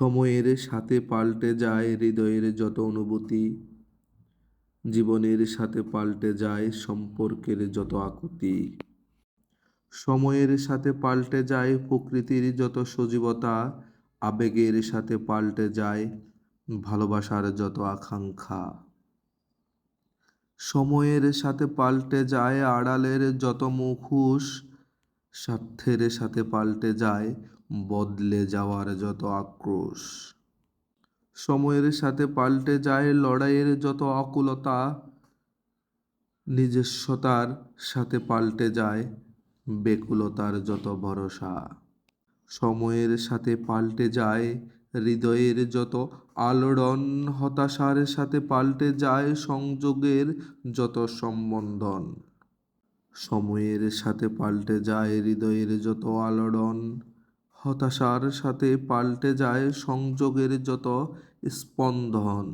সময়ের সাথে পাল্টে যায় হৃদয়ের যত অনুভূতি। জীবনের সাথে পাল্টে যায় সম্পর্কের যত আকুতি। সময়ের সাথে পাল্টে যায় প্রকৃতির যত সজীবতা। আবেগের সাথে পাল্টে যায় ভালোবাসার যত আকাঙ্ক্ষা। সময়ের সাথে পাল্টে যায় আড়ালের যত মুখোশ। স্বার্থের সাথে পাল্টে যায় বদলে যাওয়ার যত আক্রোশ। সময়ের সাথে পাল্টে যায় লড়াইয়ের যত আকুলতা, নিজস্বতার সাথে পাল্টে যায় বেকুলতার যত ভরসা। সময়ের সাথে পাল্টে যায় হৃদয়ের যত আলোড়ন, হতাশার সাথে পাল্টে যায় সংযোগের যত সম্বন্ধন। সময়ের সাথে পাল্টে যায় হৃদয়ের যত আলোড়ন হতাশার সাথে পাল্টে যায় সংযোগের যত স্পন্দন।